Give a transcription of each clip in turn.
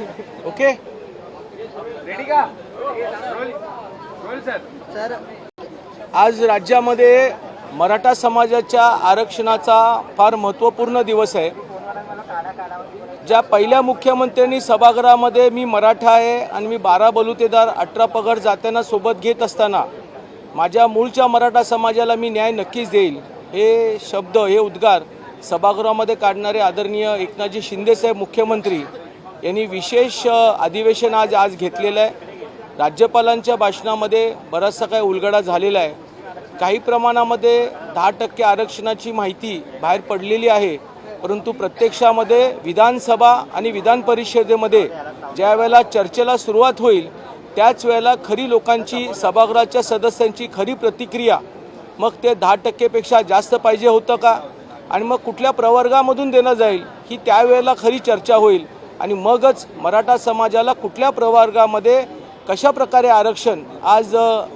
Okay. Ready का? Sir. Sir. आज राज्यामध्ये मराठा समाजाच्या आरक्षणाचा फार महत्त्वपूर्ण दिवस आहे. ज्या पहिल्या मुख्यमंत्र्यांनी सभागृहामध्ये मी मराठा आहे आणि मी बारा बलुतेदार अठरा पगड जात्यांना सोबत घेत असताना माझ्या मूळच्या मराठा समाजाला मी न्याय नक्कीच देईल. हे शब्द हे उद्गार सभागृहामध्ये काढणारे आदरणीय एकनाथजी शिंदेसाहेब मुख्यमंत्री यांनी विशेष अधिवेशन आज आज घेतलेलं आहे. राज्यपालांच्या भाषणामध्ये बराचसा काही उलगडा झालेला आहे. काही प्रमाणामध्ये दहा टक्के आरक्षणाची माहिती बाहेर पडलेली आहे. परंतु प्रत्यक्षामध्ये विधानसभा आणि विधान परिषदेमध्ये ज्या वेळेला चर्चेला सुरुवात होईल त्याच वेळेला खरी लोकांची सभागृहाच्या सदस्यांची खरी प्रतिक्रिया मग ते दहा टक्केपेक्षा जास्त पाहिजे होतं का? आणि मग कुठल्या प्रवर्गामधून देणं जाईल ही त्यावेळेला खरी चर्चा होईल. आणि मगच मराठा समाजाला कुठल्या प्रवर्गामध्ये कशा प्रकारे आरक्षण आज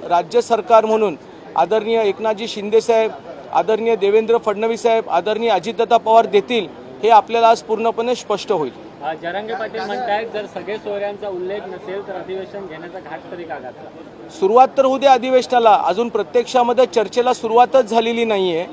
राज्य सरकार म्हणून आदरणीय एकनाथजी शिंदेसाहेब आदरणीय देवेंद्र फडणवीस साहेब आदरणीय अजितदादा पवार देतील हे आपल्याला आज पूर्णपणे स्पष्ट होईल. जरांगे पाटील म्हणतायत जर सगळे सोयऱ्यांचा उल्लेख नसेल तर अधिवेशन घेण्याचा घाट तरी का घातला? सुरुवात तर होऊ द्या अधिवेशनाला. अजून प्रत्यक्षामध्ये चर्चेला सुरुवातच झालेली नाही आहे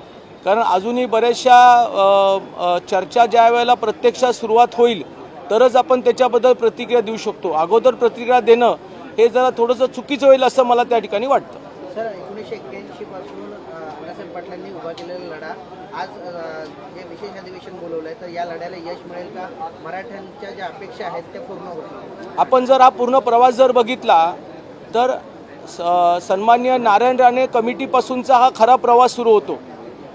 कारण अजूनही बऱ्याचशा चर्चा ज्या वेळेला प्रत्यक्षात सुरुवात होईल तरच आपण त्याच्याबद्दल प्रतिक्रिया देऊ शकतो. अगोदर प्रतिक्रिया देणं हे जरा थोडंसं चुकीचं होईल असं मला त्या ठिकाणी वाटतं. सर एकोणीसशे एक्क्याऐंशी पासून अण्णासाहेब पाटलांनी उभा केलेला लढा आज जे विशेष अधिवेशन बोलवलं आहे तर या लढ्याला यश मिळेल का? मराठ्यांच्या ज्या अपेक्षा आहेत त्या पूर्ण होतील. आपण जर हा पूर्ण प्रवास जर बघितला तर सन्मान्य नारायण राणे कमिटीपासूनचा हा खरा प्रवास सुरू होतो.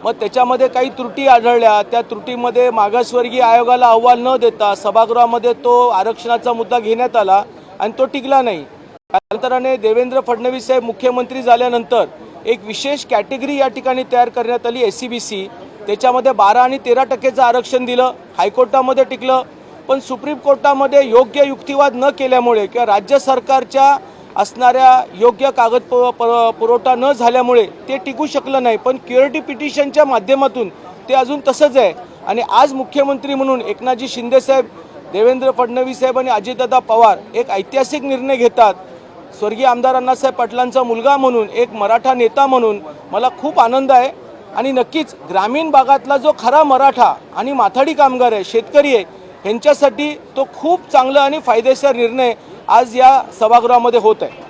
मग त्याच्यामध्ये काही त्रुटी आढळल्या. त्या त्रुटीमध्ये मागासवर्गीय आयोगाला अहवाल न देता सभागृहामध्ये तो आरक्षणाचा मुद्दा घेण्यात आला आणि तो टिकला नाही. कालांतराने देवेंद्र फडणवीस साहेब मुख्यमंत्री झाल्यानंतर एक विशेष कॅटेगरी या ठिकाणी तयार करण्यात आली एस सी बी सी त्याच्यामध्ये बारा आणि तेरा टक्केचं आरक्षण दिलं हायकोर्टामध्ये टिकलं. पण सुप्रीम कोर्टामध्ये योग्य युक्तिवाद न केल्यामुळे किंवा राज्य सरकारच्या असणाऱ्या योग्य कागद प- पुरवठा न झाल्यामुळे ते टिकू शकलं नाही. पण क्युरिटी पिटिशनच्या माध्यमातून ते अजून तसंच आहे. आणि आज मुख्यमंत्री म्हणून एकनाथजी शिंदेसाहेब देवेंद्र फडणवीस साहेब आणि अजितदादा पवार एक ऐतिहासिक निर्णय घेतात. स्वर्गीय आमदार अण्णासाहेब पाटलांचा मुलगा म्हणून एक मराठा नेता म्हणून मला खूप आनंद आहे. आणि नक्कीच ग्रामीण भागातला जो खरा मराठा आणि माथाडी कामगार आहे शेतकरी आहे ह्यांच्यासाठी तो खूप चांगला आणि फायदेशीर निर्णय आज या सभागृहामध्ये होत आहे.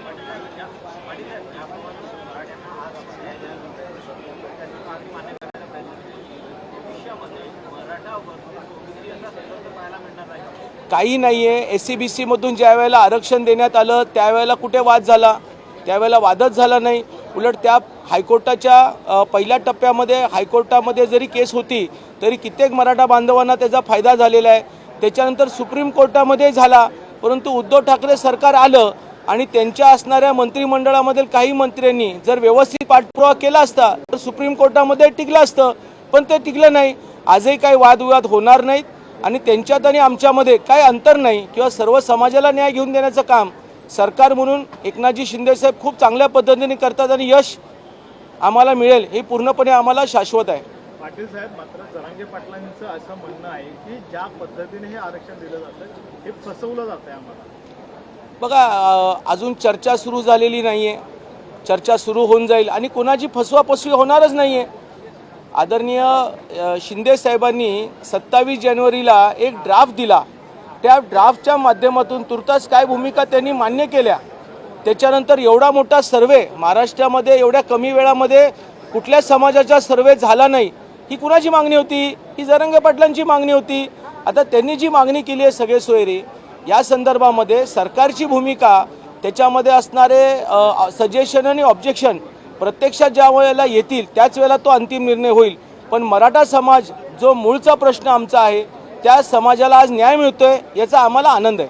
काही नाही आहे एस सी बी सीमधून ज्या वेळेला आरक्षण देण्यात आलं त्यावेळेला कुठे वाद झाला? त्यावेळेला वादच झाला नाही. उलट त्या हायकोर्टाच्या पहिल्या टप्प्यामध्ये हायकोर्टामध्ये जरी केस होती तरी कित्येक मराठा बांधवांना त्याचा फायदा झालेला आहे. त्याच्यानंतर सुप्रीम कोर्टामध्ये झाला. परंतु उद्धव ठाकरे सरकार आलं आणि त्यांच्या असणाऱ्या मंत्रिमंडळामधील काही मंत्र्यांनी जर व्यवस्थित पाठपुरावा केला असता तर सुप्रीम कोर्टामध्ये टिकलं असतं. पण ते टिकलं नाही. आजही काही वादविवाद होणार नाहीत आणि त्यांच्यात आणि आमच्यामध्ये काय अंतर नाही किंवा सर्व समाजाला न्याय घेऊन देण्याचं काम सरकार म्हणून एकनाथजी शिंदेसाहेब खूप चांगल्या पद्धतीने करतात आणि यश आम्हाला मिळेल हे पूर्णपणे आम्हाला शाश्वत आहे. पाटील साहेब मात्र जरांगे पाटलांचं असं म्हणणं आहे की ज्या पद्धतीने हे आरक्षण दिलं जातं हे फसवलं जात आहे आम्हाला. बघा अजून चर्चा सुरू झालेली नाही आहे चर्चा सुरू होऊन जाईल. आणि कोणाची फसवाफसवी होणारच नाही आहे आदरणीय शिंदे साहेबांनी सत्तावीस जानेवारीला एक ड्राफ्ट दिला. त्या ड्राफ्टच्या माध्यमातून तुर्तास काय भूमिका त्यांनी मान्य केल्या? त्याच्यानंतर एवढा मोठा सर्वे महाराष्ट्रामध्ये एवढ्या कमी वेळामध्ये कुठल्या समाजाचा सर्वे झाला नाही? ही कुणाची मागणी होती? ही जरंगे पाटलांची मागणी होती. आता त्यांनी जी मागणी केली आहे सगळे सोयरी या संदर्भामध्ये सरकारची भूमिका त्याच्यामध्ये असणारे सजेशन आणि ऑब्जेक्शन प्रत्यक्षात ज्या वेळेला येतील त्याच वेळेला तो अंतिम निर्णय होईल. पण मराठा समाज जो मूळचा प्रश्न आमचा आहे त्या समाजाला आज न्याय मिळतोय याचा आम्हाला आनंद आहे.